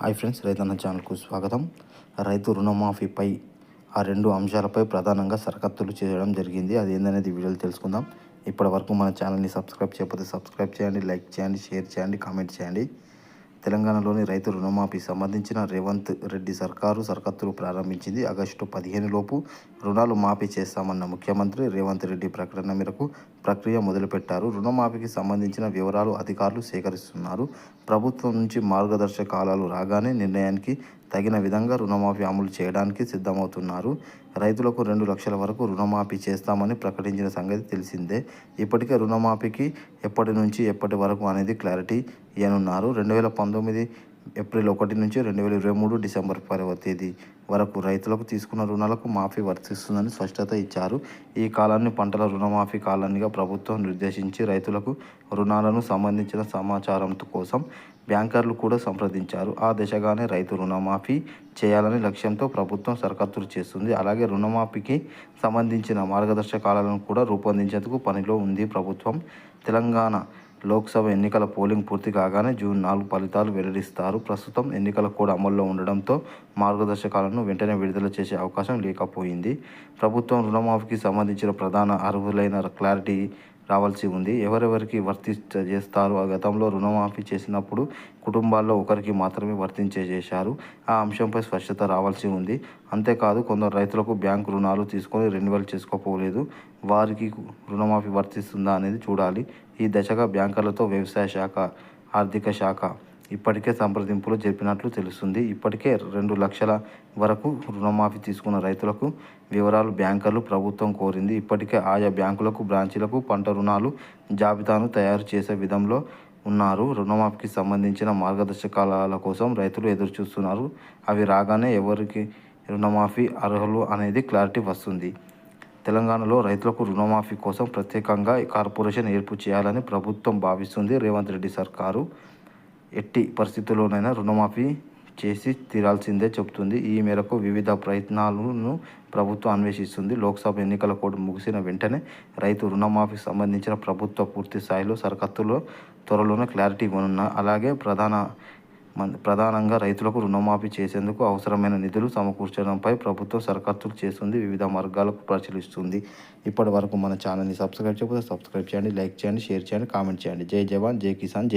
Hi friends రైతన్న ఛానల్కు స్వాగతం. రైతు రుణమాఫీపై ఆ రెండు అంశాలపై ప్రధానంగా సరకత్తులు చేయడం జరిగింది. అది ఏందనేది వీడియోలు తెలుసుకుందాం. ఇప్పటి వరకు మన ఛానల్ని సబ్స్క్రైబ్ చేయకపోతే సబ్స్క్రైబ్ చేయండి లైక్ చేయండి షేర్ చేయండి కామెంట్ చేయండి. తెలంగాణలోని రైతు రుణమాఫీ సంబంధించిన రేవంత్ రెడ్డి సర్కారు సర్కత్తులు ప్రారంభించింది. ఆగస్టు పదిహేను లోపు రుణాలు మాఫీ చేస్తామన్న ముఖ్యమంత్రి రేవంత్ రెడ్డి ప్రకటన మేరకు ప్రక్రియ మొదలుపెట్టారు. రుణమాఫీకి సంబంధించిన వివరాలు అధికారులు సేకరిస్తున్నారు. ప్రభుత్వం నుంచి మార్గదర్శకాలు రాగానే నిర్ణయానికి తగిన విధంగా రుణమాఫీ అమలు చేయడానికి సిద్ధమవుతున్నారు. రైతులకు రెండు లక్షల వరకు రుణమాఫీ చేస్తామని ప్రకటించిన సంగతి తెలిసిందే. ఇప్పటికే రుణమాఫీకి ఎప్పటి నుంచి ఎప్పటి వరకు అనేది క్లారిటీ ఇవ్వనున్నారు రెండు వేల పంతొమ్మిది ఏప్రిల్ ఒకటి నుంచి రెండు వేల ఇరవై మూడు డిసెంబర్ పదవ తేదీ వరకు రైతులకు తీసుకున్న రుణాలకు మాఫీ వర్తిస్తుందని స్పష్టత ఇచ్చారు. ఈ కాలాన్ని పంటల రుణమాఫీ కాలానిగా ప్రభుత్వం నిర్దేశించి రైతులకు రుణాలను సంబంధించిన సమాచారం కోసం బ్యాంకర్లు కూడా సంప్రదించారు. ఆ దిశగానే రైతు రుణమాఫీ చేయాలని లక్ష్యంతో ప్రభుత్వం సరకత్తులు చేస్తుంది. అలాగే రుణమాఫీకి సంబంధించిన మార్గదర్శకాలను కూడా రూపొందించేందుకు పనిలో ఉంది ప్రభుత్వం. తెలంగాణ లోక్సభ ఎన్నికల పోలింగ్ పూర్తి కాగానే జూన్ నాలుగు ఫలితాలు వెల్లడిస్తారు. ప్రస్తుతం ఎన్నికల కోడ్ అమల్లో ఉండడంతో మార్గదర్శకాలను వెంటనే విడుదల చేసే అవకాశం లేకపోయింది. ప్రభుత్వం రుణమాఫీకి సంబంధించిన ప్రధాన అర్హులైన క్లారిటీ రావాల్సి ఉంది. ఎవరెవరికి వర్తి చేస్తారు? ఆ గతంలో రుణమాఫీ చేసినప్పుడు కుటుంబాల్లో ఒకరికి మాత్రమే వర్తించే చేశారు. ఆ అంశంపై స్పష్టత రావాల్సి ఉంది. అంతేకాదు కొందరు రైతులకు బ్యాంకు రుణాలు తీసుకొని రెన్యువల్ చేసుకోపోలేదు. వారికి రుణమాఫీ వర్తిస్తుందా అనేది చూడాలి. ఈ దశగా బ్యాంకర్లతో వ్యవసాయ శాఖ ఆర్థిక శాఖ ఇప్పటికే సంప్రదింపులు జరిపినట్లు తెలుస్తుంది. ఇప్పటికే రెండు లక్షల వరకు రుణమాఫీ తీసుకున్న రైతులకు వివరాలు బ్యాంకర్లు ప్రభుత్వం కోరింది. ఇప్పటికే ఆయా బ్యాంకులకు బ్రాంచీలకు పంట రుణాలు జాబితాను తయారు చేసే విధంలో ఉన్నారు. రుణమాఫీకి సంబంధించిన మార్గదర్శకాల కోసం రైతులు ఎదురుచూస్తున్నారు. అవి రాగానే ఎవరికి రుణమాఫీ అర్హులు అనేది క్లారిటీ వస్తుంది. తెలంగాణలో రైతులకు రుణమాఫీ కోసం ప్రత్యేకంగా కార్పొరేషన్ ఏర్పాటు చేయాలని ప్రభుత్వం భావిస్తుంది. రేవంత్ రెడ్డి సర్కారు ఎట్టి పరిస్థితుల్లోనైనా రుణమాఫీ చేసి తీరాల్సిందే చెబుతుంది. ఈ మేరకు వివిధ ప్రయత్నాలను ప్రభుత్వం అన్వేషిస్తుంది. లోక్సభ ఎన్నికల కోడ్ ముగిసిన వెంటనే రైతు రుణమాఫీకి సంబంధించిన ప్రభుత్వ పూర్తి స్థాయిలో సరకత్తులో త్వరలోనే క్లారిటీ ఇవ్వనున్న అలాగే ప్రధాన ప్రధానంగా రైతులకు రుణమాఫీ చేసేందుకు అవసరమైన నిధులు సమకూర్చడంపై ప్రభుత్వం సరకత్తులు చేస్తుంది వివిధ మార్గాలకు పరిశీలిస్తుంది. ఇప్పటి వరకు మన ఛానల్ని సబ్స్క్రైబ్ చేయకపోతే సబ్స్క్రైబ్ చేయండి లైక్ చేయండి షేర్ చేయండి కామెంట్ చేయండి. జై జవాన్ జై కిసాన్ జై